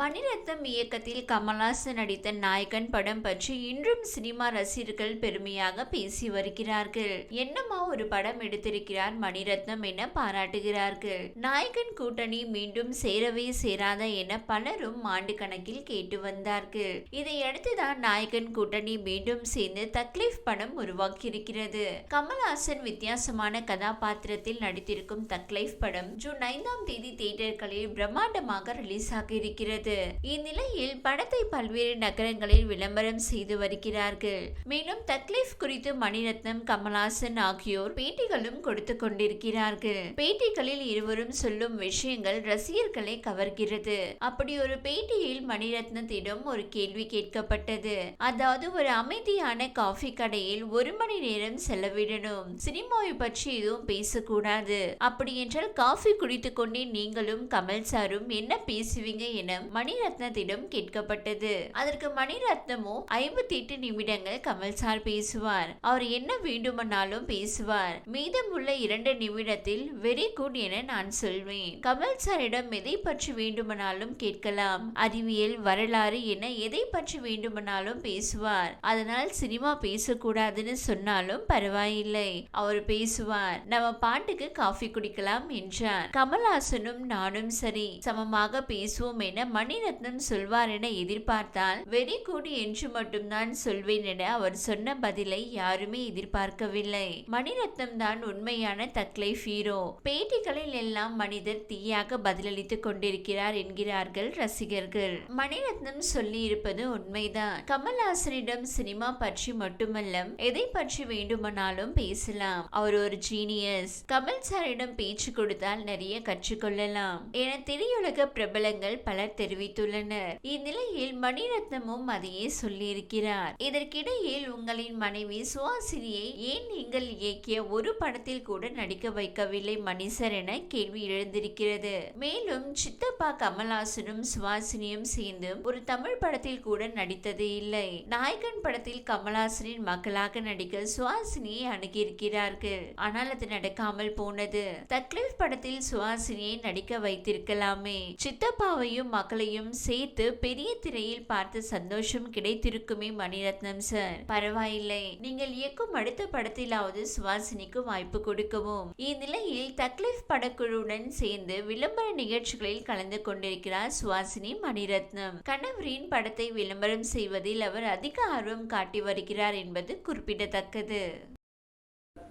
மணிரத்னம் இயக்கத்தில் கமல்ஹாசன் நடித்த நாயகன் படம் பற்றி இன்றும் சினிமா ரசிகர்கள் பெருமையாக பேசி வருகிறார்கள். என்னமா ஒரு படம் எடுத்திருக்கிறார் மணிரத்னம் என பாராட்டுகிறார்கள். நாயகன் கூட்டணி மீண்டும் சேரவே சேராத என பலரும் ஆண்டு கணக்கில் கேட்டு வந்தார்கள். இதையடுத்துதான் நாயகன் கூட்டணி மீண்டும் சேர்ந்து தக்லீஃப் படம் உருவாக்கியிருக்கிறது. கமல்ஹாசன் வித்தியாசமான கதாபாத்திரத்தில் நடித்திருக்கும் தக்லைஃப் படம் ஜூன் ஐந்தாம் தேதி தியேட்டர்களில் பிரம்மாண்டமாக ரிலீஸ் ஆகியிருக்கிறது இந்நிலையில் படத்தை பல்வேறு நகரங்களில் விளம்பரம் செய்து வருகிறார்கள். மேலும் தக்லீஃப் குறித்து மணிரத்னம் கமல்ஹாசன் ஆகியோர் பேட்டிகளும் கொடுத்து கொண்டிருக்கிறார்கள். பேட்டிகளில் இருவரும் சொல்லும் விஷயங்கள் ரசிகர்களை கவர்கிறது. அப்படி ஒரு பேட்டியில் மணிரத்னத்திடம் ஒரு கேள்வி கேட்கப்பட்டது. அதாவது ஒரு அமைதியான காஃபி கடையில் ஒரு மணி நேரம் செலவிடணும். சினிமாவை பற்றி எதுவும் பேசக்கூடாது. அப்படி என்றால் காஃபி குடித்துக் கொண்டே நீங்களும் கமல் சாரும் என்ன பேசுவீங்க என மணிரத்னத்திடம் கேட்கப்பட்டது. அதற்கு மணிரத்னமோ ஐம்பத்தி எட்டு நிமிடங்கள் கமல் சார் பேசுவார். அவர் என்ன வேண்டுமானாலும் பேசுவார். மீதமுள்ள இரண்டு நிமிடத்தில் வெரி குட் என நான் சொல்வேன். கமல் சாரிடம் எதை பற்றி வேண்டுமானாலும் கேட்கலாம். அறிவியல் வரலாறு என எதை பற்றி வேண்டுமானாலும் பேசுவார். அதனால் சினிமா பேசக்கூடாதுன்னு சொன்னாலும் பரவாயில்லை. அவர் பேசுவார். நம்ம பாட்டுக்கு காஃபி குடிக்கலாம் என்றார். கமல்ஹாசனும் நானும் சரி. சமமாக பேசுவோம் என மணிரத்னம் சொல்வார் என எதிர்பார்த்தால் வெறி குட் என்று மட்டும்தான் சொல்வேன் என அவர் சொன்ன பதிலை யாருமே எதிர்பார்க்கவில்லை. மணிரத்னம் தான் உண்மையான தக்லை ஹீரோ. பேட்டிகளில் எல்லாம் மனிதர் தீயாக பதிலளித்துக் கொண்டிருக்கிறார் என்கிறார்கள் ரசிகர்கள். மணிரத்னம் சொல்லி இருப்பது உண்மைதான். கமல்ஹாசனிடம் சினிமா பற்றி மட்டுமல்ல எதை பற்றி வேண்டுமானாலும் பேசலாம். அவர் ஒரு ஜீனியஸ் கமல் சாரிடம் பேச்சு கொடுத்தால் நிறைய கற்றுக்கொள்ளலாம் என திரையுலக பிரபலங்கள் பலர் தெரிவித்துள்ளனர். இந்நிலையில் மணிரத்னமும் அதையே சொல்லியிருக்கிறார். இதற்கிடையில் உங்களின் மனைவி சுவாசினியை ஏன் நீங்கள் இயக்கிய ஒரு படத்தில் கூட நடிக்க வைக்கவில்லை மணிசர் என கேள்வி எழுந்திருக்கிறது. மேலும் சித்தப்பா கமலாசனும் சுவாசினியும் சேர்ந்து ஒரு தமிழ் படத்தில் கூட நடித்தது இல்லை. நாயகன் படத்தில் கமலாசனின் மக்களாக நடிக்க சுவாசினியை அணுகியிருக்கிறார்கள். ஆனால் அது நடக்காமல் போனது. தக்லீஃப் படத்தில் சுவாசினியை நடிக்க வைத்திருக்கலாமே. சித்தப்பாவையும் மக்களையும் சேர்த்து பெரிய திரையில் பார்த்து சந்தோஷம் கிடைத்திருக்குமே மணிரத்னம் சார் பரவாயில்லை. நீங்கள் இயக்கும் அடுத்த படத்திலாவது சுவாசினிக்கு வாய்ப்பு கொடுக்கவும். இந்நிலையில் தக்லீஃப் படக்குழுவுடன் சேர்ந்து விளம்பர நிகழ்ச்சிகளில் கலந்து கொண்டிருக்கிறார் சுவாசினி மணிரத்னம். கணவரின் படத்தை விளம்பரம் செய்வதில் அவர் அதிக ஆர்வம் காட்டி வருகிறார் என்பது குறிப்பிடத்தக்கது.